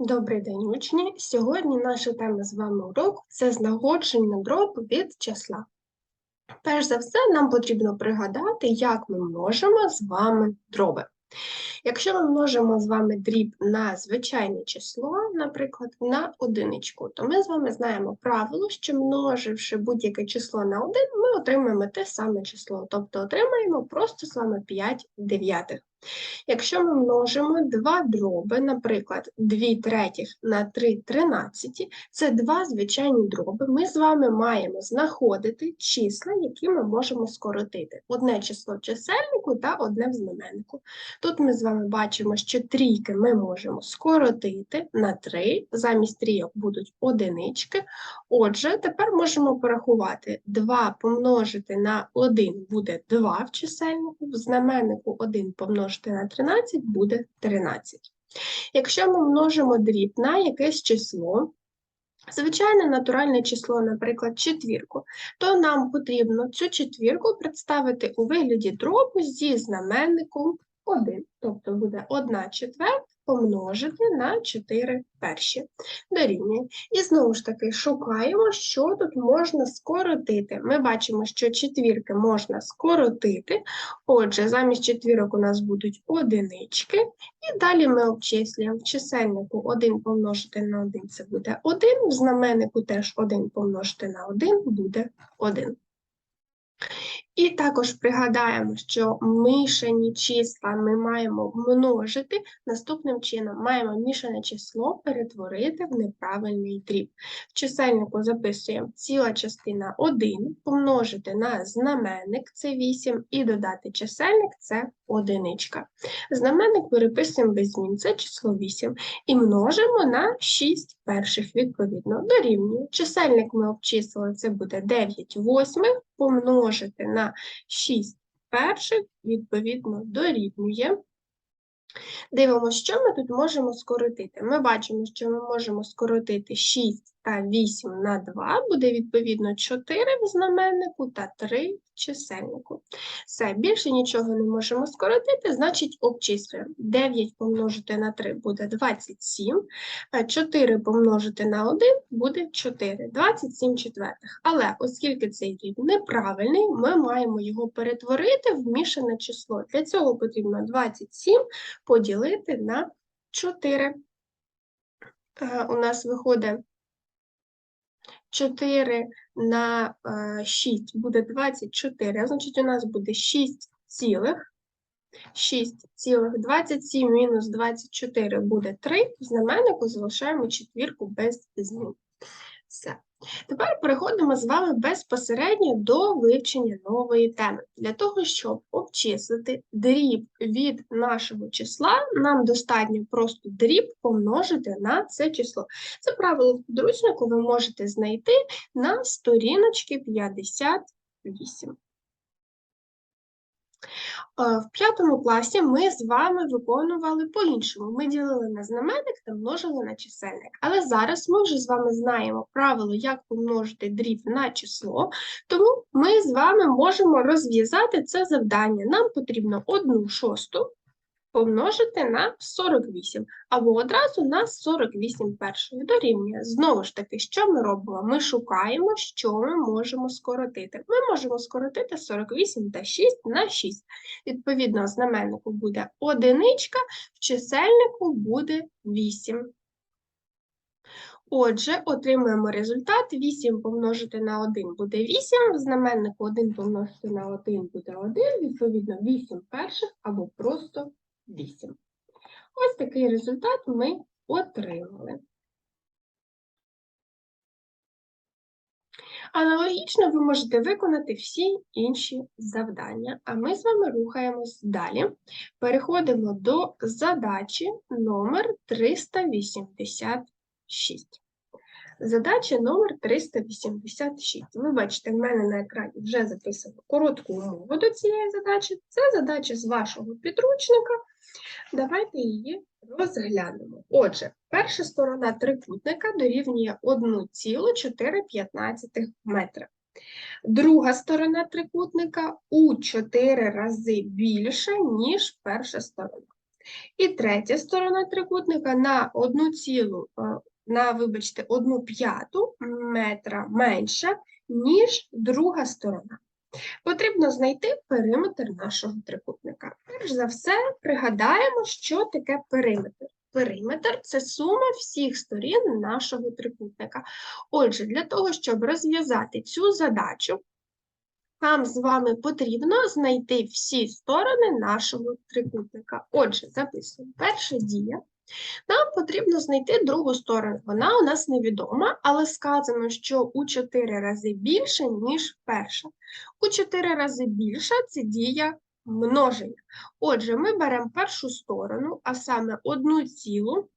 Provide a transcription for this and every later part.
Добрий день, учні! Сьогодні наша тема з вами уроку – це знаходження дробу від числа. Перш за все, нам потрібно пригадати, як ми множимо з вами дроби. Якщо ми множимо з вами дріб на звичайне число, наприклад, на одиничку, то ми з вами знаємо правило, що множивши будь-яке число на 1, ми отримаємо те саме число, тобто отримаємо просто з вами 5 дев'ятих. Якщо ми множимо два дроби, наприклад, 2 третіх на 3 тринадцяті, це два звичайні дроби, ми з вами маємо знаходити числа, які ми можемо скоротити. Одне число в чисельнику та одне в знаменнику. Тут ми з вами бачимо, що трійки ми можемо скоротити на 3, замість трійок будуть одинички. Отже, тепер можемо порахувати 2 помножити на 1 буде 2 в чисельнику, в знаменнику 1 помножити на 13 буде 13. Якщо ми множимо дріб на якесь число, звичайне натуральне число, наприклад, четвірку, то нам потрібно цю четвірку представити у вигляді дробу зі знаменником 1. Тобто буде 1 четверта помножити на 4 перші. Дорівнює. І знову ж таки шукаємо, що тут можна скоротити. Ми бачимо, що четвірки можна скоротити. Отже, замість четвірок у нас будуть одинички. І далі ми обчислюємо в чисельнику 1 помножити на 1 це буде 1, в знаменнику теж 1 помножити на 1 буде 1. І також пригадаємо, що мішані числа ми маємо множити наступним чином. Маємо мішане число перетворити в неправильний дріб. В чисельнику записуємо ціла частина 1, помножити на знаменник це 8, і додати чисельник це одиничка. Знаменник переписуємо без змін, це число 8, і множимо на 6 перших відповідно. Дорівнює. Чисельник ми обчислили, це буде 9 восьмих, помножити на 6 перших, відповідно, дорівнює. Дивимося, що ми тут можемо скоротити. Ми бачимо, що ми можемо скоротити 6 та 8 на 2, буде відповідно 4 в знаменнику та 3 в чисельнику. Все, більше нічого не можемо скоротити, значить обчислюємо. 9 помножити на 3 буде 27, 4 помножити на 1 буде 4, 27 четвертих. Але оскільки цей рід неправильний, ми маємо його перетворити в мішане число. Для цього потрібно 27 поділити на 4. Е, у нас виходить 4 на 6 е, буде 24, значить, у нас буде 6 цілих. 6 27 мінус 24 буде 3, в знаменнику залишаємо четвірку без змін. Все. Тепер переходимо з вами безпосередньо до вивчення нової теми. Для того, щоб обчислити дріб від нашого числа, нам достатньо просто дріб помножити на це число. Це правило в підручнику ви можете знайти на сторіночці 58. Е, в п'ятому класі ми з вами виконували по-іншому. Ми ділили на знаменник та множили на чисельник. Але зараз ми вже з вами знаємо правило, як помножити дріб на число, тому ми з вами можемо розв'язати це завдання. Нам потрібно одну шосту помножити на 48, або одразу на 48 перших дорівнює. Знову ж таки, що ми робимо? Ми шукаємо, що ми можемо скоротити. Ми можемо скоротити 48 та 6 на 6. Відповідно, знаменнику буде одиничка, в чисельнику буде 8. Отже, отримуємо результат 8 помножити на 1 буде 8, в знаменнику 1 помножити на 1 буде 1, відповідно 8 перших або просто 8. Ось такий результат ми отримали. Аналогічно ви можете виконати всі інші завдання, а ми з вами рухаємось далі. Переходимо до задачі номер 386. Задача номер 386. Ви бачите, в мене на екрані вже записано коротку умову до цієї задачі. Це задача з вашого підручника. Давайте її розглянемо. Отже, перша сторона трикутника дорівнює 1,415 метра. Друга сторона трикутника у 4 рази більша, ніж перша сторона. І третя сторона трикутника на одну цілу, е, на, вибачте, одну п'яту метра менша, ніж друга сторона. Потрібно знайти периметр нашого трикутника. Перш за все, пригадаємо, що таке периметр. Периметр це сума всіх сторін нашого трикутника. Отже, для того, щоб розв'язати цю задачу, нам з вами потрібно знайти всі сторони нашого трикутника. Отже, записуємо. Перша дія. Нам потрібно знайти другу сторону. Вона у нас невідома, але сказано, що у 4 рази більше, ніж перша. У 4 рази більша це дія множення. Отже, ми беремо першу сторону, а саме одну цілу.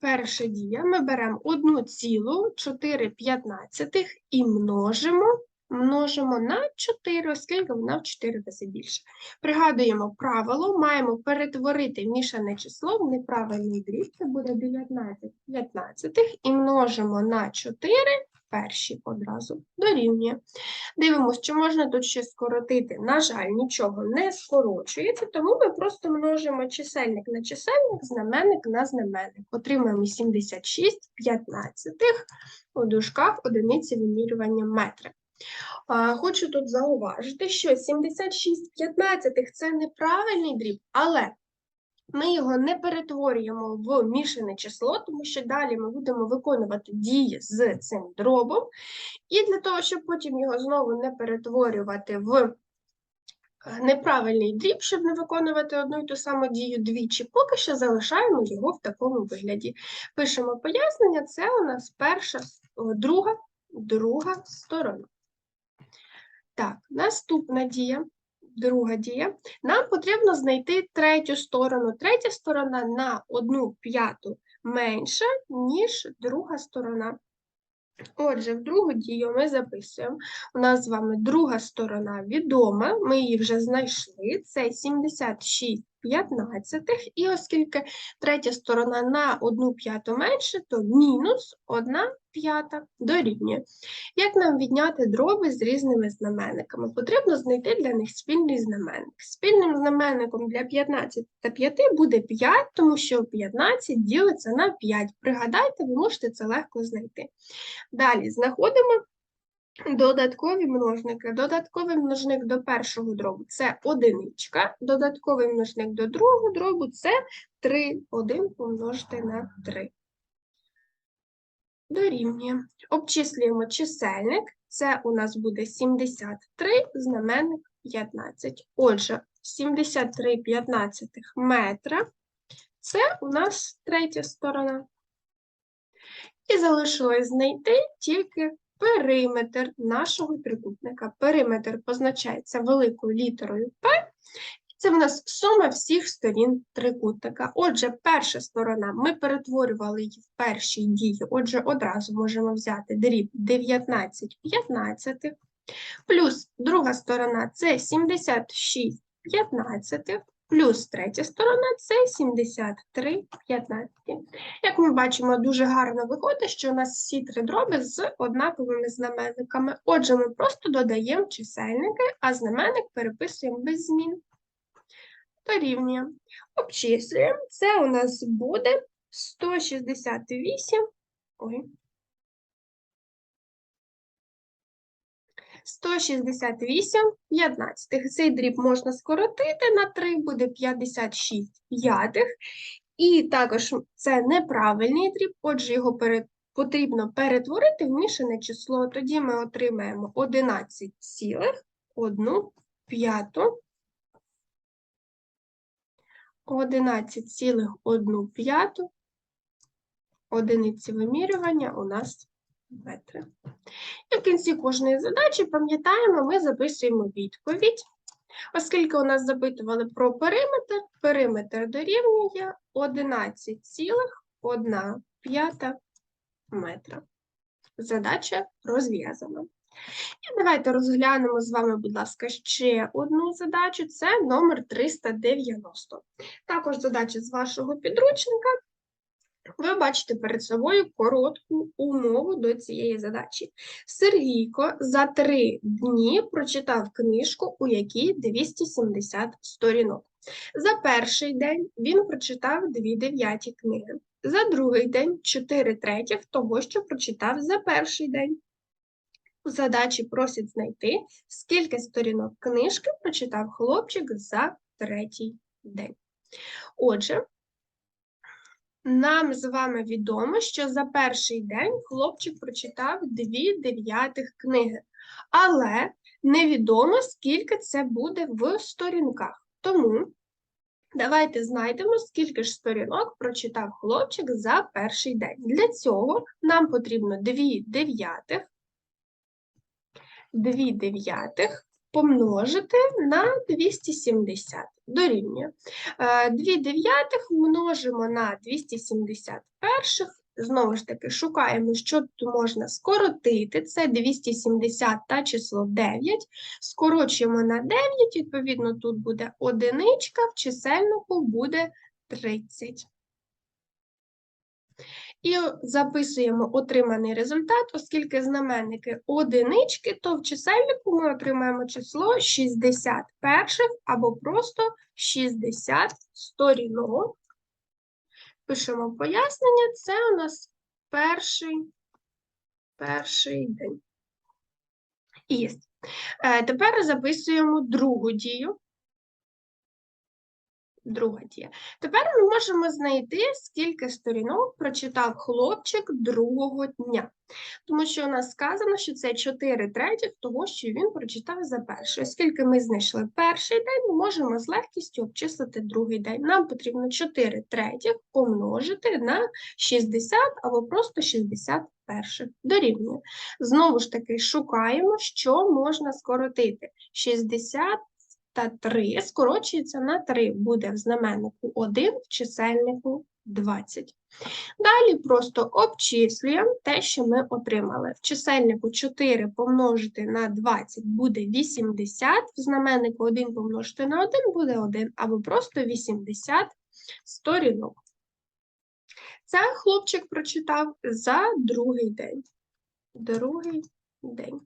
Перша дія, ми беремо одну цілу 4 п'ятнадцятих і множимо, множимо на 4, оскільки вона в 4 рази більше. Пригадуємо правило, маємо перетворити мішане число в неправильний дріб, це буде 19 п'ятнадцятих, і множимо на 4 перші одразу дорівнює. Дивимося, чи можна тут ще скоротити. На жаль, нічого не скорочується, тому ми просто множимо чисельник на чисельник, знаменник на знаменник. Отримаємо 76 п'ятнадцятих у дужках одиниці вимірювання метри. Хочу тут зауважити, що 76 п'ятнадцятих – це неправильний дріб, але ми його не перетворюємо в мішане число, тому що далі ми будемо виконувати дії з цим дробом. І для того, щоб потім його знову не перетворювати в е, неправильний дріб, щоб не виконувати одну і ту саму дію двічі, поки що залишаємо його в такому вигляді. Пишемо пояснення, це у нас перша, друга, друга сторона. Так, наступна дія друга дія. Нам потрібно знайти третю сторону. Третя сторона на одну п'яту менша, ніж друга сторона. Отже, в другу дію ми записуємо. У нас з вами друга сторона відома, ми її вже знайшли. Це 76 п'ятнадцятих, і оскільки третя сторона на одну п'яту менше, то мінус одна п'ята дорівнює. Як нам відняти дроби з різними знаменниками? Потрібно знайти для них спільний знаменник. Спільним знаменником для 15 та 5 буде 5, тому що 15 ділиться на 5. Пригадайте, ви можете це легко знайти. Далі знаходимо Додаткові множники. Додатковий множник до першого дробу це одиничка, додатковий множник до другого дробу це 3. 1 помножити на 3. Дорівнює. Обчислюємо чисельник. Це у нас буде 73, знаменник 15. Отже, 73 п'ятнадцятих метра це у нас третя сторона. І залишилось знайти тільки периметр нашого трикутника. Периметр позначається великою літерою П. Це в нас сума всіх сторін трикутника. Отже, перша сторона ми перетворювали її в першій дії. Отже, одразу можемо взяти дріб 19 15, плюс друга сторона це 76 15, плюс третя сторона це 73 15. Як ми бачимо, дуже гарно виходить, що у нас всі три дроби з однаковими знаменниками. Отже, ми просто додаємо чисельники, а знаменник переписуємо без змін. Дорівнює. Обчислюємо. Це у нас буде 168. Ой. 168 п'ятнадцятих. Цей дріб можна скоротити на 3, буде 56 п'ятих. І також це неправильний дріб, отже, його пере... потрібно перетворити в мішане число. Тоді ми отримаємо 11,1 п'яту. 11,1 п'яту. Одиниці вимірювання у нас метри. І в кінці кожної задачі, пам'ятаємо, ми записуємо відповідь. Оскільки у нас запитували про периметр, периметр дорівнює 11,1 метра. Задача розв'язана. І давайте розглянемо з вами, будь ласка, ще одну задачу. Це номер 390. Також задача з вашого підручника. Ви бачите перед собою коротку умову до цієї задачі. Сергійко за три дні прочитав книжку, у якій 270 сторінок. За перший день він прочитав дві дев'яті книги. За другий день чотири третіх того, що прочитав за перший день. У задачі просять знайти, скільки сторінок книжки прочитав хлопчик за третій день. Отже, нам з вами відомо, що за перший день хлопчик прочитав дві дев'ятих книги, але невідомо, скільки це буде в сторінках. Тому давайте знайдемо, скільки ж сторінок прочитав хлопчик за перший день. Для цього нам потрібно дві дев'ятих, дві дев'ятих помножити на 270 дорівнює. Е, Дві дев'ятих множимо на 271. Знову ж таки, шукаємо, що тут можна скоротити. Це 270 та число 9. Скорочуємо на 9, відповідно, тут буде одиничка, в чисельнику буде 30. І записуємо отриманий результат, оскільки знаменники одинички, то в чисельнику ми отримаємо число 60 перших або просто 60 сторінок. Пишемо пояснення, це у нас перший, перший день. Є. Е, Тепер записуємо другу дію. Друга дія. Тепер ми можемо знайти, скільки сторінок прочитав хлопчик другого дня. Тому що у нас сказано, що це 4 третіх того, що він прочитав за перший. Оскільки ми знайшли перший день, ми можемо з легкістю обчислити другий день. Нам потрібно 4 третіх помножити на 60 або просто 61 дорівнює. Знову ж таки, шукаємо, що можна скоротити. 60 та 3 скорочується на 3, буде в знаменнику 1, в чисельнику 20. Далі просто обчислюємо те, що ми отримали. В чисельнику 4 помножити на 20 буде 80, в знаменнику 1 помножити на 1 буде 1, або просто 80 сторінок. Це хлопчик прочитав за другий день. Другий день.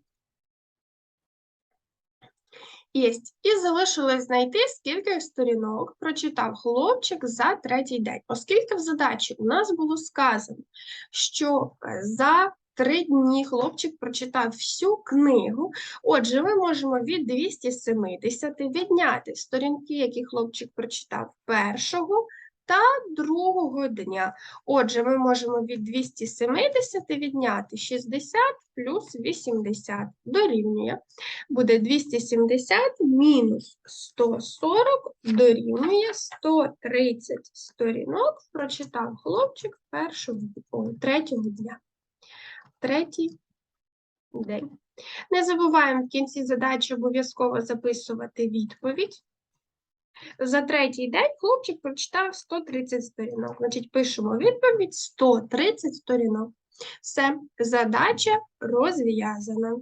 Єсть. І залишилось знайти, скільки сторінок прочитав хлопчик за третій день. Оскільки в задачі у нас було сказано, що е, за три дні хлопчик прочитав всю книгу, отже, ми можемо від 270 відняти сторінки, які хлопчик прочитав першого та другого дня. Отже, ми можемо від 270 відняти 60 плюс 80 дорівнює. Буде 270 мінус 140 дорівнює 130 сторінок. Прочитав хлопчик першого о, третього дня. Третій день. Не забуваємо в кінці задачі обов'язково записувати відповідь. За третій день хлопчик прочитав 130 сторінок. Значить, пишемо відповідь 130 сторінок. Все, задача розв'язана.